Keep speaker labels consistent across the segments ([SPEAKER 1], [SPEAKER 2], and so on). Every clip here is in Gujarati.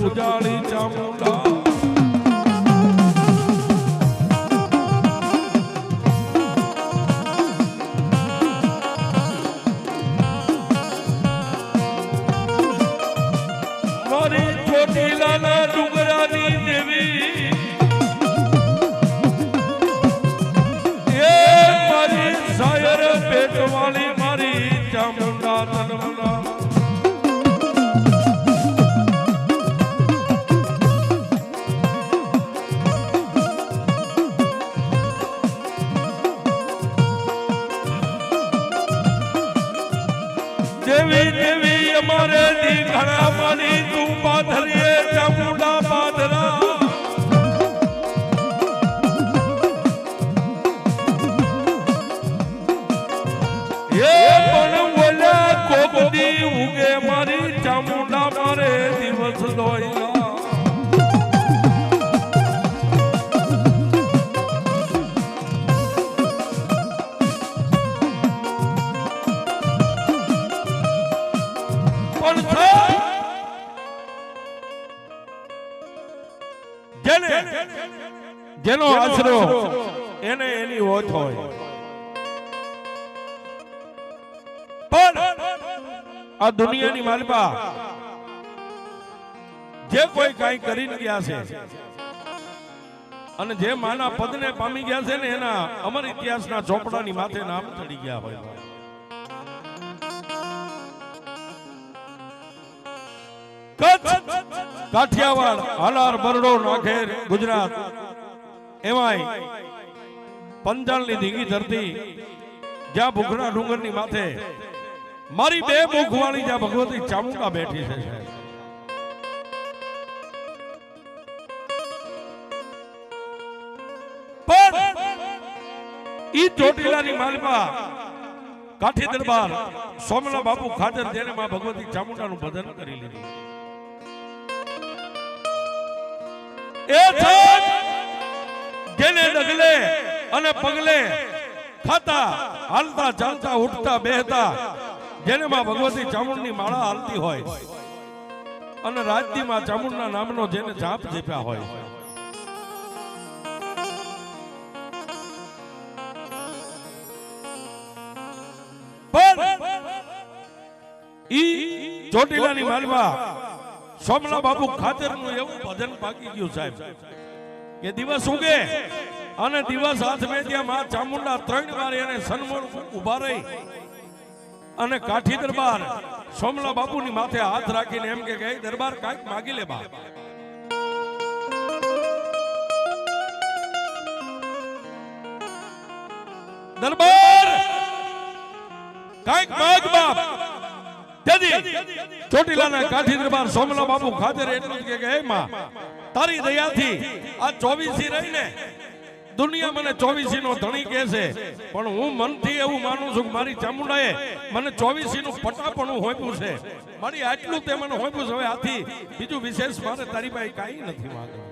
[SPEAKER 1] વિષ બુજાડી દિવસ જેને આશરો એને એની ઓત હોય પણ આ દુનિયાની માલપા કોઈ કરીને ગયા છે. અને જે માના પદને પામી ગયા છે ને એના અમર ઇતિહાસના ચોપડાની માથે નામ ચડી ગયા હોય. કાઠિયાવાડ, હાલાર બરડો નાખેર, ગુજરાત. એમાંય પંજાલની ધીંગી ધરતી, જ્યાં ભૂખના ડુંગરની માથે મારી બે મુખવાળી જ્યાં ભગવતી ચામુંડા બેઠી છે. ઈ ચોટીલાની માલપા કાઠી દરબાર સોમલા બાપુ ખાજર જેને માં ભગવતી ચામુંડાનું ભજન કરી લીધું. એ છત જેને ડગલે અને પગલે ખાતા, હાલતા, ચાલતા, ઉઠતા, બેહતા, જેને માં ભગવતી ચામુંડની માળા હાલતી હોય અને રાજ્યમાં ચામુંડના નામનો જેને જાપ જીપ્યા હોય. ચોટીલાની માલમાં સોમલા બાપુ ખાતરનું એવું ભજન પાકી ગયું સાહેબ. કે દિવસ ઉગે અને દિવસ હાથ મેં ત્યાં માં ચામુંડા ત્રણ વાર એને સન્મોર ઊભા રહી. અને કાઠી દરબાર સોમલા બાપુની માથે હાથ રાખીને એમ કે ગઈ દરબાર કાંઈક માગી લે બા દરબાર! કાંઈક માગ બાપ. તેથી ચોટીલાના કાઠી દરબાર સોમલા બાપુ ખાતર એટલું કે હે માં, તારી દયાથી આ ચોવીસી રહીને દુનિયા મને ચોવીસી નો ધણી કહે છે. પણ હું મનથી એવું માનું છું કે મારી ચામુંડાએ મને ચોવીસી નું પટાપણું હોપ્યું છે. મારી આટલું તે મને હોપ્યું છે. હવે આથી બીજું વિશેષ મારે તારી પાસે કાંઈ નથી માંગવું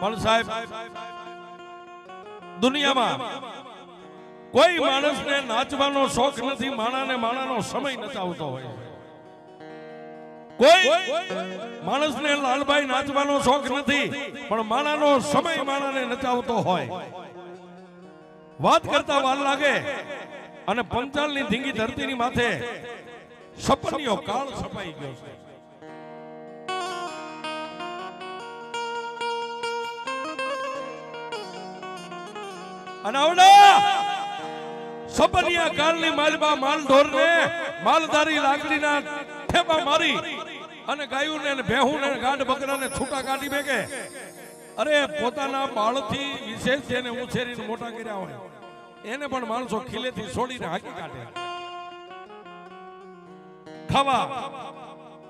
[SPEAKER 1] પણ સાહેબ, દુનિયામાં કોઈ માણસને નાચવાનો શોખ નથી, માણાને માણાનો સમય નચાવતો હોય. કોઈ માણસને લાલભાઈ નાચવાનો શોખ નથી, પણ માણાનો સમય માણાને નચાવતો હોય. વાત કરતા વાર લાગે અને પંચાલની ધીંગી ધરતીની માથે સપનીઓ કાળ છપાઈ ગયો છે. અને આવડા! સપનિયા કાળની માલબા માલ માલધારી લાકડીના ઠેબા મારી અને ગાયુંને અને ભેહુંને અને ગાંઠ બકરાને છૂટા કાઢી બેગે અરે, પોતાના બાળથી વિશેષ જેને ઉછેરીને મોટા કર્યા હોય. એને પણ માણસો ખીલેથી છોડીને હાકી કાઢે. ખાવા.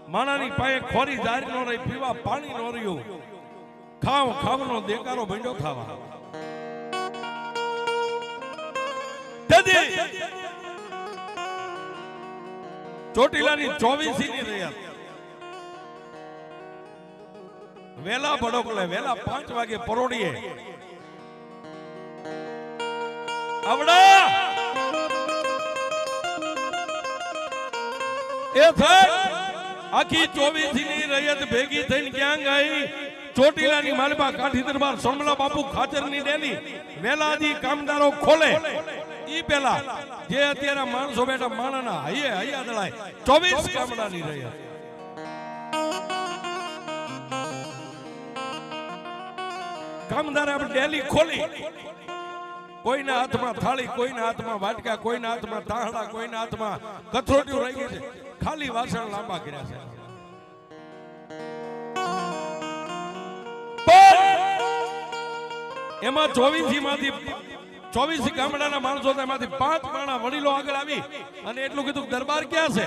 [SPEAKER 1] માણાની પાસે ખોરી જારી નો રહી, પીવા પાણી નો રહ્યું. ખાવ, ખાવનો દેકારો ભંડો થવા તેથી ચોટીલાની ચોવીસી ની રહ્યા વેલા ભડોકલે વેલા પાંચ વાગે પરોડીએ આવડા. એ થાય. આખી ચોવીસી ની રૈયત ભેગી થઈને ક્યાં ગઈ? ચોટીલાની માલપા કાઠી દરબાર સોમલા બાપુ ખાચરની ડેલી. વેલાજી કામદારો ખોલે. ઈ પેલા, જે અત્યારે માણસો બેઠા માણાના હૈયે હૈયા દળાય, ચોવીસ ગામડાની રહ્યા કામદારે આપણે ડેલી ખોલી. કોઈના હાથમાં થાળી, કોઈના હાથમાં વાટકા, કોઈના હાથમાં તાહડા, કોઈના હાથમાં કથરોટીઓ રહી ગઈ છે. ખાલી વાસણ લાંબા કર્યા છે. એમાં ચોવીસી માંથી ચોવીસી ગામડાના માણસો એમાંથી પાંચ માણા વડીલો આગળ આવી અને એટલું કીધું દરબાર ક્યાં છે?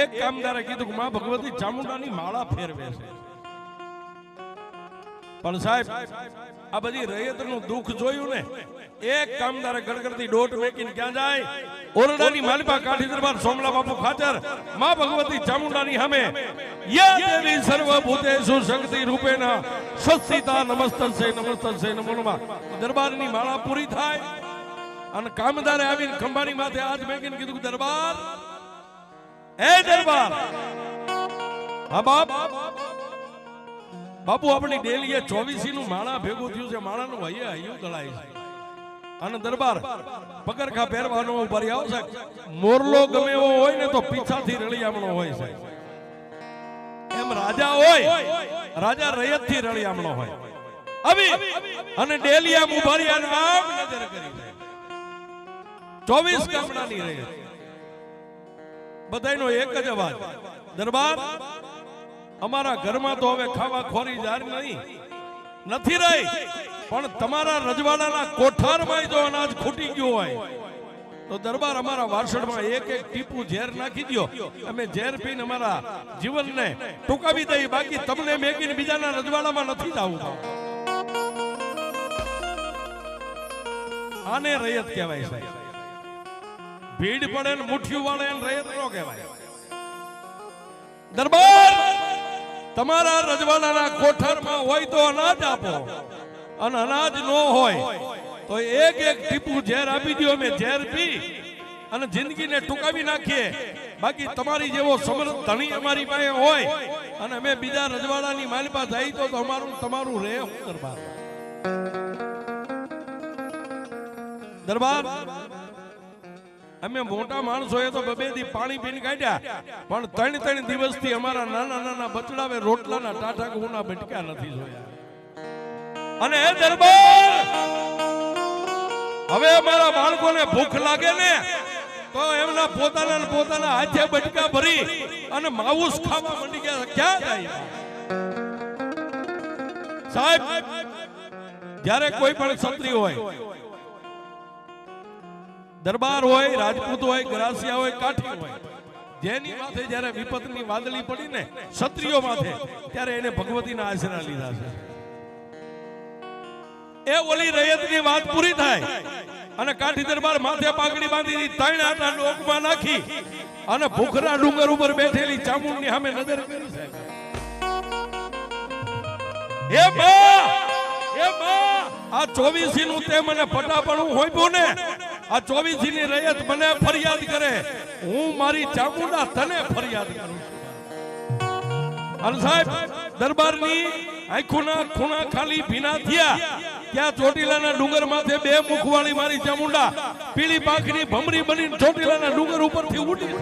[SPEAKER 1] એક કામદારે કીધું કે માં ભગવતી ચામુંડાની માળા ફેરવે છે. પણ સાહેબ, આ બધી રૈયતનું દુઃખ જોયું ને, એક કામદારે ગડગડતી દોટ મેકીને ક્યાં જાય? ઓરડાની માલિપા કાઠી દરબાર સોમલા બાપુ ખાચરમાં ભગવતી ચામુંડાની સામે, યા દેવી સર્વભૂતેષુ શક્તિ રૂપેના સ્વસ્તિતા નમસ્તસ્ય નમસ્તસ્ય નમો નમઃ દરબારની માળા પૂરી થાય અને કામદારે આવીને ખંભાની માથે હાથ મેકીને કીધું દરબાર, હે દરબાર! હા બાપ બાપુ, આપણી ડેલીએ ચોવીસી નું માળા ભેગું થયું છે. માળાનું હૈયે હૈયું દળાય છે. અને દરબાર, પગરખા પહેરવાનો ઉભરી આવશે મોરલો ગમે એવો હોય ને તો પીછાથી રળિયામણો હોય છે. એમ રાજા હોય, રાજા રૈયતથી રળિયામણો હોય. આવી, અને ડેલી આમ ઉભારી આમ નજર કરી ચોવીસ ગામડાની રૈયત. બધાયનો એક જ અવાજ. દરબાર અમારા ઘરમાં તો હવે ખાવા ખોરી જાર નહીં. નથી રહી. પણ તમારા રજવાડાના કોઠારમાં જો અનાજ ખૂટી ગયું હોય, તો દરબાર અમારા વાસણમાં એક એક ટીપું ઝેર નાખી દ્યો. અમે ઝેર પીને અમારા જીવનને ટૂંકાવી દઈએ. બાકી તમને મેકીને બીજાના રજવાડામાં નથી જવું આને રયત કહેવાય છે ભીડ પડે ને મુઠ્ઠીઓ વાળે રયત નો કહેવાય. દરબાર! તમારા રજવાડાના કોઠારમાં હોય તો અનાજ આપો. અને અનાજ ન હોય તો એક એક ટીપું ઝેર આપી દો અમે ઝેર પી અને જિંદગીને ટૂંકાવી નાખીએ. બાકી તમારી જેવો સમૃદ્ધ ધણી અમારી પાસે હોય અને અમે બીજા રજવાડાની માલિપા થઈ તો અમારું તમારું રહે દરબાર. દરબાર? અમે મોટા માણસોએ તો બબે દી પાણી પીને કાઢ્યા. પણ ત્રણ ત્રણ દિવસથી અમારા નાના નાના બચડાવે રોટલાના ટાટા ગુના બટક્યા નથી જોયા. અને એ દરબાર, હવે અમારા બાળકોને ભૂખ લાગે ને, તો એમના પોતાના પોતાના હાથે બટકા ભરી અને માઉસ ખાવા માંડી ગયા. ક્યાં જાય? સાહેબ, જ્યારે કોઈ પણ ક્ષત્રિય હોય દરબાર હોય, રાજપૂત હોય, ગ્રાસિયા હોય, કાઠી હોય. જેની માથે જ્યારે વિપતની વાદળી પડી ને ક્ષત્રિયો માથે, ત્યારે એને ભગવતીના આશરા લીધા છે. એ ઓલી રયતની વાત પૂરી થાય અને કાઠી દરબાર માથે પાઘડી બાંધી ત્રણ આટા લોકમાં નાખી અને ભૂખરા ડુંગર ઉપર બેઠેલી ચામુંડની સામે નજર હે બા હે બા આ ચોવીસી નું તે મને ફટાફડું હોઈપું ને? આ ચોવીસી રયત મને ફરિયાદ કરે. હું મારી ચામુંડા તને ફરિયાદ કરું. અને સાહેબ, દરબારની આંખોના ખૂણા ખાલી ભીના થયા. ત્યાં ચોટીલાના ડુંગર માથે બે મુખવાળી મારી ચામુંડા. પીળી ની ભમરી બની ચોટીલાના ડુંગર ઉપરથી ઉડી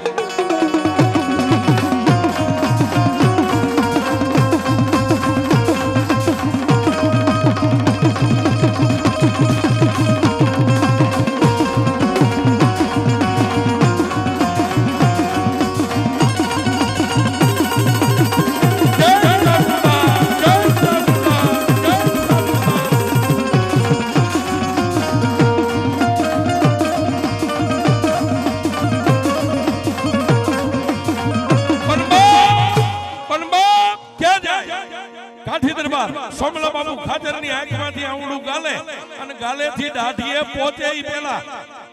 [SPEAKER 1] સોમલા બાબુ ખાચરની આંખમાંથી આંવળું ગાલે અને ગાલેથી દાઢીએ ઈ પેલા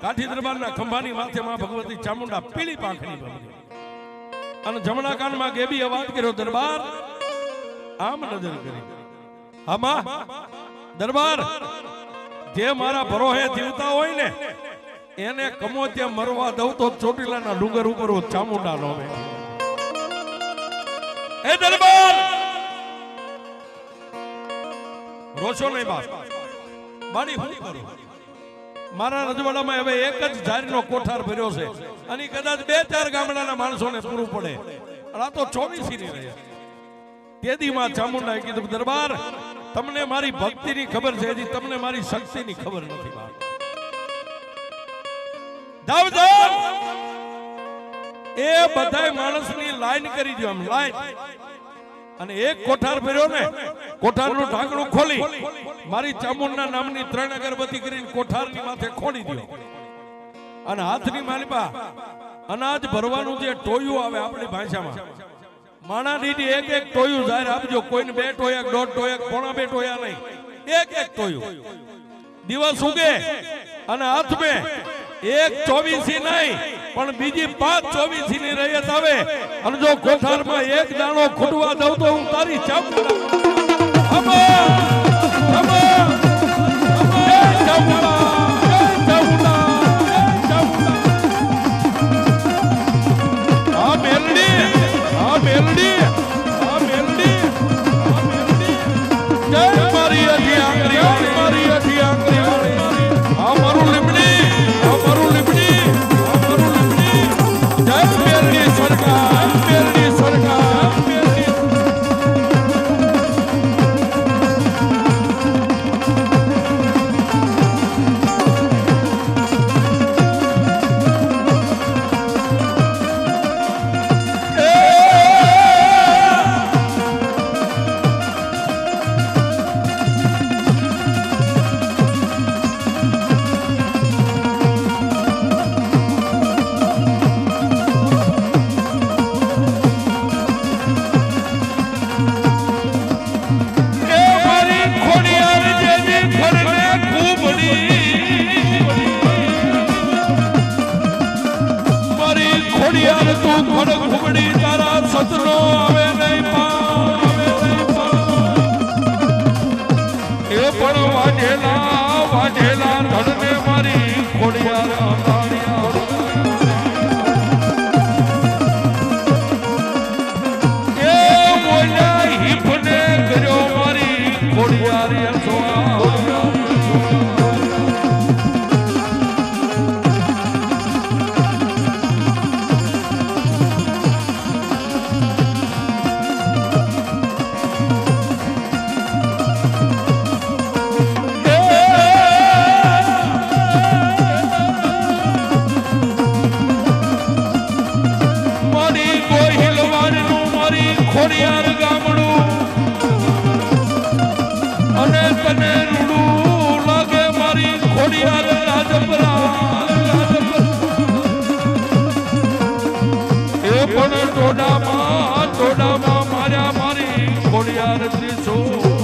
[SPEAKER 1] કાઠી દરબારના ખંભાની માથે માં ભગવતી ચામુંડા પીળી પાંખડી બની અને જમણા કાનમાં ગેબી અવાજ કર્યો, દરબાર, આમ નજર કરી. આમાં દરબાર, જે મારા ભરોહે જીવતા હોય ને, એને કમો ત્યાં મરવા દઉં તો ચોટીલાના ડુંગર ઉપર ચામુંડા નો એ દરબાર! રોશો નહીં બાપ. બાણી હું કરું? મારા રજવાડામાં હવે એક જ ઝારીનો કોઠાર ભર્યો છે. અને કદાચ બે, ચાર ગામડાના માણસોને પૂરું પડે. આ તો ચોવીસી ની રહે તેદીમાં ચામુંડાએ કીધું, દરબાર, તમને મારી ભક્તિની ખબર છે, હજી તમને મારી શક્તિની ખબર નથી, બાપ. જાવ જાવ એ બધાય માણસની લાઈન કરી દો આમ લાઈન અને એક કોઠાર ભર્યો ને કોઠારનું ઢાંકણું ખોલી. મારી ચામુંડના નામની ત્રણ અગરબત્તી કરીને કોઠારની માથે ખોડી દો અને હાથની માલિપા અનાજ ભરવાનું જે ટોયું આવે આપણી ભાષામાં. માણા દીદી એક એક ટોયું જાહેર આપજો. કોઈને બે ટોયા દોઢ ટોયા પોણા બે ટોયા નહીં. એક એક ટોયું. દિવસ ઉગે અને હાથ બે એક ચોવીસી નહીં પણ બીજી પાંચ ચોવીસી ની રૈયત આવે. અને જો કોઠારમાં એક દાણો ખૂટવા દઉં તો હું તારી ચામુંડા અમર! અમર! જય ખોડિયાર તું ઘર ઘુગડી તારા સતનો આવે નહીં. એ પણ વાઢેલા વાઢેલા ધડને મારી ખોડિયાર એ પણ ટોડામાં